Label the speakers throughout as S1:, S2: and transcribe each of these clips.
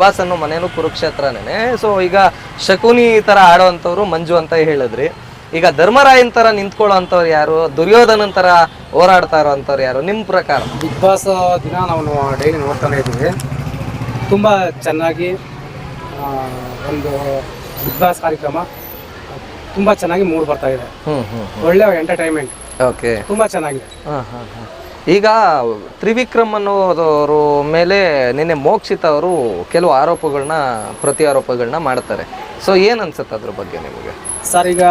S1: Boss ಅನ್ನೋ ಮನೇನು ಕುರುಕ್ಷೇತ್ರನೇ so ಈಗ ಶಕುನಿ ತರ ಆಡೋವಂಥವ್ರು ಮಂಜು ಅಂತ ಹೇಳಿದ್ರಿ. ಈಗ ಧರ್ಮರಾಯನ್ ತರ ನಿಂತ್ಕೊಳ್ಳೋ ಅಂಥವ್ರು ಯಾರು? ದುರ್ಯೋಧನನ್ ತರ ಹೋರಾಡ್ತಾ ಇರೋವಂಥವ್ರು ಯಾರು? ನಿಮ್ಮ ಪ್ರಕಾರ?
S2: ಬಿಗ್ ಬಾಸ್ ದಿನ ನಾವು ಡೈಲಿ ನೋಡ್ತಾನೆ ಇದ್ದೀವಿ. ತುಂಬ ಚೆನ್ನಾಗಿ ಒಂದು ಬಿಗ್ ಬಾಸ್ ಕಾರ್ಯಕ್ರಮ ತುಂಬ ಚೆನ್ನಾಗಿ ಮೂಡ್ ಬರ್ತಾ ಇದೆ. ಒಳ್ಳೆ ಎಂಟರ್ಟೈನ್ಮೆಂಟ್.
S1: ಓಕೆ
S2: ತುಂಬ ಚೆನ್ನಾಗಿದೆ.
S1: ಹಾಂ ಹಾಂ ಹಾಂ. ಈಗ ತ್ರಿವಿಕ್ರಮ್ ಅನ್ನೋದವರು ಮೇಲೆ ನಿನ್ನೆ ಮೋಕ್ಷಿತ ಅವರು ಕೆಲವು ಆರೋಪಗಳನ್ನ ಪ್ರತಿ ಆರೋಪಗಳನ್ನ ಮಾಡ್ತಾರೆ. ಸೊ ಏನು ಅನ್ಸುತ್ತೆ ಅದ್ರ ಬಗ್ಗೆ ನಿಮಗೆ?
S2: ಸರ್ ಈಗ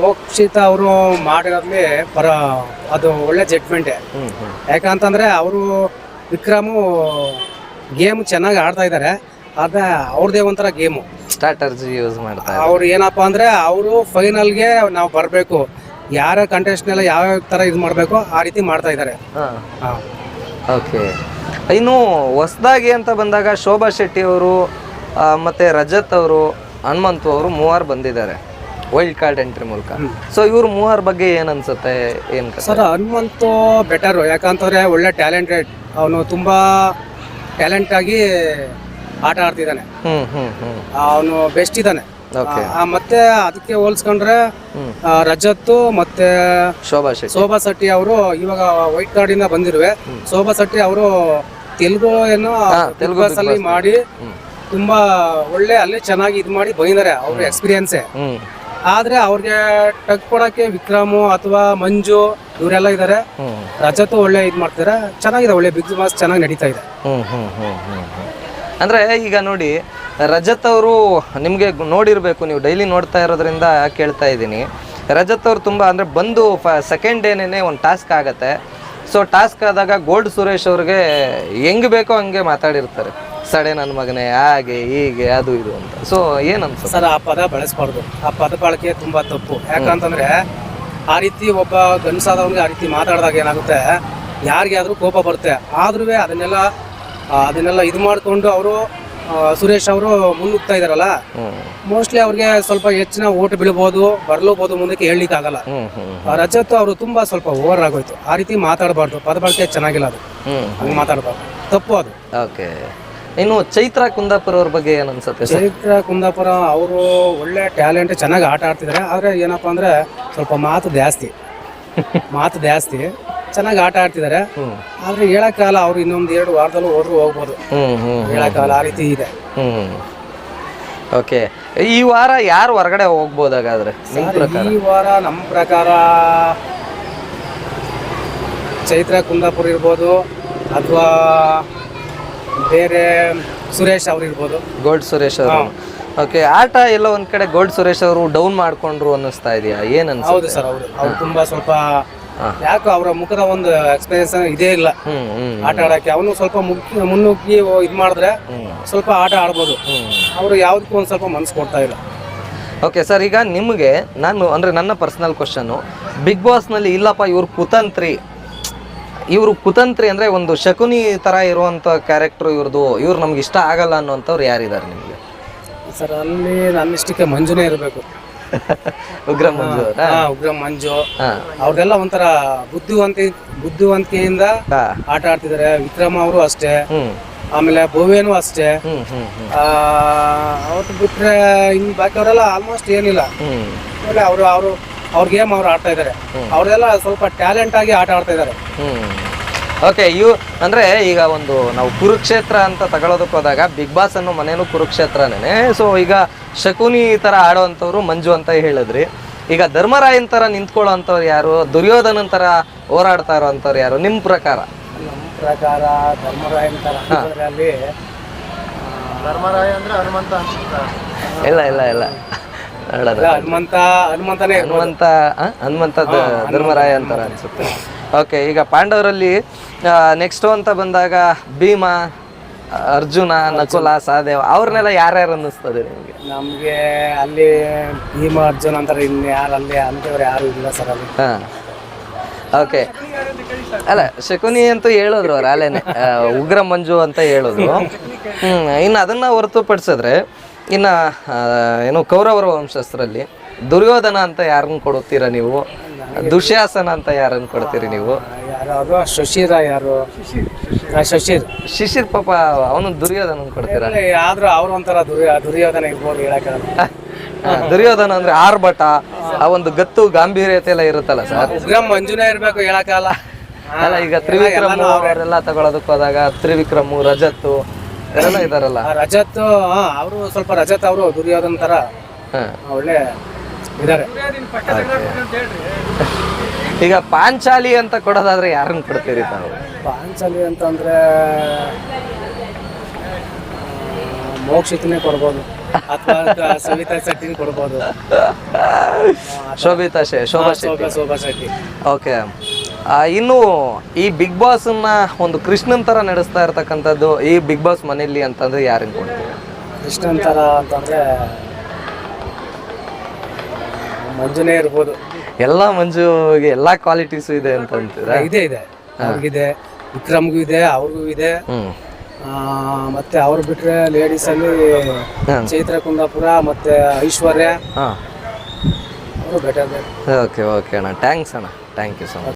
S2: ಮೋಕ್ಷಿತ ಅವರು ಮಾಡಿರೋದ್ಲಿ ಪರ ಅದು ಒಳ್ಳೆ ಜಡ್ಮೆಂಟ್ ಯಾಕಂತಂದ್ರೆ ಅವರು ವಿಕ್ರಮು ಗೇಮ್ ಚೆನ್ನಾಗಿ ಆಡ್ತಾ ಇದ್ದಾರೆ ಆದ್ರೆ ಅವ್ರದೇ ಒಂಥರ ಗೇಮು.
S1: ಸ್ಟ್ರಾಟರ್ಜಿ ಯೂಸ್ ಮಾಡ್ತಾರೆ
S2: ಅವ್ರು ಏನಪ್ಪಾ ಅಂದ್ರೆ ಅವರು ಫೈನಲ್ಗೆ ನಾವು ಬರಬೇಕು. ಯಾರ ಕಂಟೆಸ್ಟ್ನೆಲ್ಲ ಯಾವ ಥರ ಇದು ಮಾಡಬೇಕು ಆ ರೀತಿ ಮಾಡ್ತಾ ಇದ್ದಾರೆ
S1: ಹಾಂ. ಓಕೆ. ಇನ್ನು ಹೊಸದಾಗಿ ಅಂತ ಬಂದಾಗ ಶೋಭಾ ಶೆಟ್ಟಿ ಅವರು ಮತ್ತೆ ರಜತ್ ಅವರು ಹನುಮಂತು ಅವರು ಮೂವರು ಬಂದಿದ್ದಾರೆ ವೈಲ್ಡ್ ಕಾರ್ಡ್ ಎಂಟ್ರಿ ಮೂಲಕ. ಸೊ ಇವ್ರ ಮೂವರ ಬಗ್ಗೆ ಏನ್ ಅನ್ಸುತ್ತೆ? ಏನ್
S2: ಸರ್ ಹನುಮಂತು ಬೆಟರು ಯಾಕಂತಂದ್ರೆ ಒಳ್ಳೆ ಟ್ಯಾಲೆಂಟೆಡ್ ಅವನು ತುಂಬಾ ಟ್ಯಾಲೆಂಟ್ ಆಗಿ ಆಟ ಆಡ್ತಿದ್ದಾನೆ.
S1: ಹ್ಮ್ ಹ್ಮ್ ಹ್ಮ್.
S2: ಅವನು ಬೆಸ್ಟ್ ಇದ್ದಾನೆ. ಆ, ಮತ್ತೆ ಅದಕ್ಕೆ ಹೋಲ್ಸ್ಕೊಂಡ್ರೆ
S1: ರಜತ್
S2: ಆ, ಮತ್ತೆ
S1: ಶೋಭಾ ಶೆಟ್ಟಿ.
S2: ಶೋಭಾ ಶೆಟ್ಟಿ ಅವರು ಇವಾಗ ವೈಟ್ ಕಾರ್ಡ್ ಇಂದ ಬಂದಿರುವೆ ಶೋಭಾ ಶೆಟ್ಟಿ ಅವರು ತೆಲುಗು ಏನೋ
S1: ತೆಲುಗು
S2: Big Boss ಅಲ್ಲಿ ಮಾಡಿ ತುಂಬಾ ಒಳ್ಳೆ ಅಲ್ಲಿ ಚೆನ್ನಾಗಿ ಇದು ಮಾಡಿ ಬಂದಿದ್ದಾರೆ ಅವ್ರ ಎಕ್ಸ್ಪೀರಿಯನ್ಸೇ
S1: ಹ್ಮ್.
S2: ಆದ್ರೆ ಅವ್ರಿಗೆ ಟಗ್ ಕೊಡಕ್ಕೆ ವಿಕ್ರಮ್ ಅಥವಾ ಮಂಜು ಇವರೆಲ್ಲ ಇದ್ದಾರೆ
S1: ಹ್ಮ್.
S2: ರಜತ್ತು ಒಳ್ಳೆ ಇದು ಮಾಡ್ತಿದ್ದಾರೆ ಚೆನ್ನಾಗಿದೆ ಒಳ್ಳೆ ಬಿಗ್ ಬಾಸ್ ಚೆನ್ನಾಗಿ ನಡೀತಾ ಇದೆ.
S1: ಹ್ಮ್ ಹ್ಮ್ ಹ್ಮ್ ಹ್ಮ್ ಹ್ಮ್. ಅಂದ್ರೆ ಈಗ ನೋಡಿ ರಜತ್ ಅವರು ನಿಮಗೆ ನೋಡಿರಬೇಕು, ನೀವು ಡೈಲಿ ನೋಡ್ತಾ ಇರೋದ್ರಿಂದ ಕೇಳ್ತಾ ಇದ್ದೀನಿ. ರಜತ್ ಅವರು ತುಂಬ ಅಂದರೆ ಬಂದು ಫ ಸೆಕೆಂಡ್ ಡೇನೇ ಒಂದು ಟಾಸ್ಕ್ ಆಗುತ್ತೆ. ಸೊ ಟಾಸ್ಕ್ ಆದಾಗ ಗೋಲ್ಡ್ ಸುರೇಶ್ ಅವ್ರಿಗೆ ಹೆಂಗ್ ಬೇಕೋ ಹಂಗೆ ಮಾತಾಡಿರ್ತಾರೆ. ಸಡೆ ನನ್ನ ಮಗನೇ ಹಾಗೆ, ಹೀಗೆ, ಅದು, ಇದು ಅಂತ. ಸೊ ಏನಂತ
S2: ಸರ್, ಆ ಪದ ಬಳಸ್ಬಾರ್ದು. ಆ ಪದ ಬಳಕೆ ತುಂಬಾ ತಪ್ಪು. ಯಾಕಂತಂದ್ರೆ ಆ ರೀತಿ ಒಬ್ಬ ಗಂಡಸಾದವನಿಗೆ ಆ ರೀತಿ ಮಾತಾಡಿದಾಗ ಏನಾಗುತ್ತೆ? ಯಾರಿಗೆ ಆದ್ರೂ ಕೋಪ ಬರುತ್ತೆ. ಆದ್ರೂ ಅದನ್ನೆಲ್ಲ ಅದನ್ನೆಲ್ಲ ಇದು ಮಾಡಿಕೊಂಡು ಅವರು ಸುರೇಶ್ ಅವರು ಮುನ್ನುಗ್ತಾ ಇದಾರಲ್ಲ ಮೋಸ್ಟ್ಲಿ ಅವ್ರಿಗೆ ಸ್ವಲ್ಪ ಹೆಚ್ಚಿನ ಓಟ್ ಬೀಳ್ಬೋದು ಬರ್ಲೂಬೋದು ಮುಂದಕ್ಕೆ ಹೇಳಲಿಕ್ಕೆ ಆಗಲ್ಲ ರಜತ್ ಅವರು ತುಂಬಾ ಸ್ವಲ್ಪ ಓವರ್ ಆಗೋಯ್ತು. ಆ ರೀತಿ ಮಾತಾಡಬಾರ್ದು. ಪದ ಬಳಕೆ ಚೆನ್ನಾಗಿಲ್ಲ ಅದು. ಹಂಗೆ ಮಾತಾಡಬಾರ್ದು. ತಪ್ಪು ಅದು.
S1: ಓಕೆ. ಇನ್ನು ಚೈತ್ರ ಕುಂದಾಪುರ ಅವ್ರ ಬಗ್ಗೆ ಏನ್ ಅನ್ಸುತ್ತೆ
S2: ಚೈತ್ರ ಕುಂದಾಪುರ ಅವರು ಒಳ್ಳೆ ಟ್ಯಾಲೆಂಟ್ ಚೆನ್ನಾಗಿ ಆಟ ಆಡ್ತಿದ್ದಾರೆ. ಆದ್ರೆ ಏನಪ್ಪಾ ಅಂದ್ರೆ ಸ್ವಲ್ಪ ಮಾತು ಜಾಸ್ತಿ. ಮಾತು ಜಾಸ್ತಿ. ಚೆನ್ನಾಗಿ ಆಟ ಆಡ್ತಿದ್ದಾರೆ ಆದ್ರೆ ಹೇಳಕ್ಕಾಗಲ್ಲ ಅವ್ರು ಇನ್ನೊಂದು ಎರಡು ವಾರದಲ್ಲೂ ಹೋದ್ರು ಹೋಗ್ಬೋದು. ಹೇಳಕ್ಕಾಗಲ್ಲ ಆ ರೀತಿ ಇದೆ.
S1: ಓಕೆ. ಈ ವಾರ ಯಾರು ಹೊರಗಡೆ ಹೋಗ್ಬೋದಾಗಾದ್ರೆ? ನಿಮ್ ಪ್ರಕಾರ?
S2: ಈ ವಾರ ನಮ್ಮ ಪ್ರಕಾರ ಚೈತ್ರ ಕುಂದಾಪುರ ಇರ್ಬೋದು ಅಥವಾ ಬೇರೆ ಸುರೇಶ್ ಅವ್ರು ಇರ್ಬೋದು.
S1: ಗೋಲ್ಡ್ ಸುರೇಶ್ ಅವರು. ಓಕೆ ಆಟ ಎಲ್ಲ ಒಂದ್ ಕಡೆ ಗೋಲ್ಡ್ ಸುರೇಶ್ ಅವರು ಡೌನ್ ಮಾಡ್ಕೊಂಡ್ರು ಅನ್ನಿಸ್ತಾ ಇದೆಯಾ? ಏನ್ ಅನ್ಸುತ್ತೆ?
S2: ಹೌದು ಸರ್ ಅವರು ಅವ್ರು ತುಂಬಾ ಸ್ವಲ್ಪ. ಯಾಕೋ ಅವರ ಮುಖದ ಒಂದು ಎಕ್ಸ್ಪೀರಿಯನ್ಸ್ ಇದೇ ಇಲ್ಲ. ಆಟ ಆಡಕ್ಕೆ. ಅವನು ಸ್ವಲ್ಪ ಮುನ್ನುಗ್ಗಿ ಇದು ಮಾಡಿದ್ರೆ ಸ್ವಲ್ಪ ಆಟ ಆಡ್ಬೋದು. ಅವರು ಯಾವ್ದಕ್ಕೂ ಒಂದು ಸ್ವಲ್ಪ ಮನಸ್ಸು ಕೊಡ್ತಾ ಇಲ್ಲ.
S1: ಓಕೆ ಸರ್ ಈಗ ನಿಮಗೆ ನಾನು ಅಂದ್ರೆ ನನ್ನ ಪರ್ಸನಲ್ ಕ್ವಶನು ಬಿಗ್ ಬಾಸ್ನಲ್ಲಿ ಇಲ್ಲಪ್ಪ ಇವರು ಕುತಂತ್ರಿ. ಇವರು ಕುತಂತ್ರಿ ಅಂದ್ರೆ ಒಂದು ಶಕುನಿ ತರ ಇರುವಂತ ಕ್ಯಾರೆಕ್ಟ್ರು ಇವ್ರದ್ದು ಇವ್ರು ನಮ್ಗೆ ಇಷ್ಟ ಆಗಲ್ಲ ಅನ್ನೋಂಥವ್ರು ಯಾರಿದ್ದಾರೆ ನಿಮಗೆ?
S2: ಸರ್ ಅಲ್ಲಿ ನನ್ನಿಷ್ಟಕ್ಕೆ ಮಂಜುನೇ ಇರಬೇಕು.
S1: ಉಗ್ರ ಮಂಜು ಅವರಾ?
S2: ಹಾ ಉಗ್ರ ಮಂಜು.
S1: ಹಾ.
S2: ಅವ್ರದೆಲ್ಲ ಒಂಥರ ಬುದ್ಧಿವಂತಿ ಬುದ್ಧಿವಂತಿಕೆಯಿಂದ
S1: ಹಾ.
S2: ಆಟ ಆಡ್ತಿದ್ದಾರೆ ವಿಕ್ರಮ್ ಅವರು ಅಷ್ಟೇ.
S1: ಹ್ಮ್.
S2: ಆಮೇಲೆ ಭುವೇನು ಅಷ್ಟೇ.
S1: ಹ್ಮ್ ಹ್ಮ್ ಹ್ಮ್.
S2: ಆ, ಅವತ್ತು ಬಿಟ್ರೆ ಇನ್ ಬಾಕಿಯವರೆಲ್ಲ ಆಲ್ಮೋಸ್ಟ್ ಏನಿಲ್ಲ.
S1: ಹ್ಮ್.
S2: ಆಮೇಲೆ ಅವರು ಅವರು ಅವ್ರ ಗೇಮ್ ಅವ್ರು ಆಡ್ತಾ ಇದ್ದಾರೆ ಅವ್ರದೆಲ್ಲ ಸ್ವಲ್ಪ ಟ್ಯಾಲೆಂಟ್ ಆಗಿ ಆಟ ಆಡ್ತಾ ಇದ್ದಾರೆ
S1: ಹ್ಮ್. ಓಕೆ ಇವು ಅಂದ್ರೆ ಈಗ ಒಂದು ನಾವು ಕುರುಕ್ಷೇತ್ರ ಅಂತ ತಗೊಳ್ಳೋದಕ್ಕೆ ಹೋದಾಗ ಬಿಗ್ ಬಾಸ್ ಅನ್ನೋ ಮನೇನು ಕುರುಕ್ಷೇತ್ರನೇ ಸೊ ಈಗ ಶಕುನಿ ಥರ ಆಡೋವಂಥವ್ರು ಮಂಜು ಅಂತ ಹೇಳಿದ್ರಿ. ಈಗ ಧರ್ಮರಾಯನ್ ಥರ ನಿಂತ್ಕೊಳ್ಳೋ ಅಂಥವ್ರು ಯಾರು? ದುರ್ಯೋಧನ ಥರ ಹೋರಾಡ್ತಾ ಇರೋಂಥವ್ರು ಯಾರು? ನಿಮ್ಮ ಪ್ರಕಾರ?
S2: ನಮ್ಮ ಪ್ರಕಾರ ಧರ್ಮರಾಯನ್ ಅಲ್ಲಿ ಧರ್ಮರಾಯ ಅಂದ್ರೆ ಹನುಮಂತ
S1: ಇಲ್ಲ ಇಲ್ಲ ಇಲ್ಲ.
S2: ಹನುಮಂತ ಹನುಮಂತನೇ
S1: ಹನುಮಂತ? ಹನುಮಂತ. ದ- ಧರ್ಮರಾಯ ಅಂತಾರ ಅನ್ಸುತ್ತೆ. ಓಕೆ ಈಗ ಪಾಂಡವರಲ್ಲಿ ನೆಕ್ಸ್ಟ್ ಅಂತ ಬಂದಾಗ ಭೀಮ ಅರ್ಜುನ ನಕುಲ ಸಹದೇವ ಅವ್ರನ್ನೆಲ್ಲ ಯಾರ್ಯಾರು ಅನ್ನಿಸ್ತದೆ ನಿಮಗೆ?
S2: ನಮಗೆ ಅಲ್ಲಿ ಭೀಮ ಅರ್ಜುನ ಅಂತಾರೆ ಇನ್ನು ಯಾರು ಅಲ್ಲಿ ಅಂತವ್ರು ಯಾರು ಇಲ್ಲ ಸರ್ ಅಲ್ಲಿ.
S1: ಹಾಂ. ಓಕೆ ಅಲ್ಲ ಶಕುನಿ ಅಂತೂ ಹೇಳಿದ್ರು ಅವ್ರು ಅಲ್ಲೇನೆ. ಉಗ್ರ ಮಂಜು ಅಂತ ಹೇಳಿದ್ರು ಹ್ಮ್ ಇನ್ನು ಅದನ್ನ ಹೊರತುಪಡಿಸಿದ್ರೆ ಇನ್ನು ಏನು ಕೌರವರ ವಂಶಸ್ಥರಲ್ಲಿ ದುರ್ಯೋಧನ ಅಂತ ಯಾರನ್ನು ಕೊಡುತ್ತೀರಾ ನೀವು? ದುಶ್ಯಾಸನ ಅಂತ ಯಾರನ್ನು ಕೊಡ್ತೀರಿ ನೀವು?
S2: ಯಾರು ಶಶಿರ ಯಾರು? ಆ, ಶಶಿರ್.
S1: ಶಿಶಿರ್ ಪಾಪ ಅವನು ದುರ್ಯೋಧನ ಕೊಡ್ತೀರಾ?
S2: ಆದ್ರೂ ಅವ್ರ ಒಂಥರ ದುರ್ಯ ದುರ್ಯೋಧನ ಇರ್ಬೋದು ಹೇಳಕ್ಕಾಗಲ್ಲ
S1: ಹಾ, ದುರ್ಯೋಧನ ಅಂದ್ರೆ ಆರ್ಭಟ ಆ ಒಂದು ಗತ್ತು ಗಾಂಭೀರ್ಯತೆ ಎಲ್ಲ ಇರುತ್ತಲ್ಲ ಸರ್?
S2: ಉಗ್ರಂ ಮಂಜುನೇ ಇರ್ಬೇಕು ಹೇಳಕ್ಕಾಗಲ್ಲ
S1: ಅಲ್ಲ ಈಗ ತ್ರಿವಿಕ್ರಮ್ ಅವರೆಲ್ಲ ತಗೊಳೋದಕ್ಕೆ ಹೋದಾಗ ತ್ರಿವಿಕ್ರಮು ರಜತ್ತು ಇವರೆಲ್ಲ ಇದಾರಲ್ಲ?
S2: ಆ, ರಜತ್ ಅವರು ಸ್ವಲ್ಪ ರಜತ್ ಅವರು ದುರ್ಯೋಧನ ತರ
S1: ಹಾ.
S2: ಒಳ್ಳೆ ಇದಾರೆ.
S1: ಈಗ ಪಾಂಚಾಲಿ ಅಂತ ಕೊಡೋದಾದ್ರೆ ಯಾರನ್ನ ಕೊಡ್ತೀರಿ ತಾವು?
S2: ಪಾಂಚಾಲಿ ಅಂತಂದ್ರೆ ಮೋಕ್ಷಿತನೇ ಕೊಡ್ಬೋದು. ಅಥವಾ ಸವಿತಾ ಶೆಟ್ಟಿ ಕೊಡ್ಬೋದು.
S1: ಶೋಭಿತಾ ಶೆ ಶೋಭಾ ಶೆಟ್ಟಿ.
S2: ಶೋಭಾ ಶೆಟ್ಟಿ.
S1: ಓಕೆ. ಇನ್ನು ಈ ಬಿಗ್ ಬಾಸ್ನ ಒಂದು ಕೃಷ್ಣನ್ ತರ ನಡೆಸ್ತಾ ಇರ್ತಕ್ಕಂಥದ್ದು ಈ ಬಿಗ್ ಬಾಸ್ ಮನೆಯಲ್ಲಿ ಅಂತಂದ್ರೆ ಯಾರನ್ನ ಕೊಡ್ತೀವಿ
S2: ಕೃಷ್ಣನ್ ತರ ಅಂತಂದ್ರೆ ಮಂಜುನೇ ಇರ್ಬೋದು.
S1: ಎಲ್ಲ ಮಂಜುಗೆ ಎಲ್ಲ ಕ್ವಾಲಿಟೀಸು ಇದೆ ಅಂತ ಅಂತೀರಾ?
S2: ಇದೆ ಇದೆ. ಅವ್ರಿಗಿದೆ ವಿಕ್ರಮ್ಗೂ ಇದೆ ಅವ್ರಿಗೂ ಇದೆ.
S1: ಹ್ಮ್.
S2: ಆ, ಮತ್ತೆ ಅವ್ರು ಬಿಟ್ರೆ ಲೇಡೀಸ್ ಅಲ್ಲಿ. ಚೈತ್ರ ಕುಂದಾಪುರ ಮತ್ತೆ ಐಶ್ವರ್ಯ.
S1: ಹಾಂ.
S2: ಅವರು ಬೆಟರ್
S1: ಓಕೆ ಓಕೆ ಅಣ್ಣ. ಥ್ಯಾಂಕ್ಸ್ ಅಣ್ಣ. Thank you so much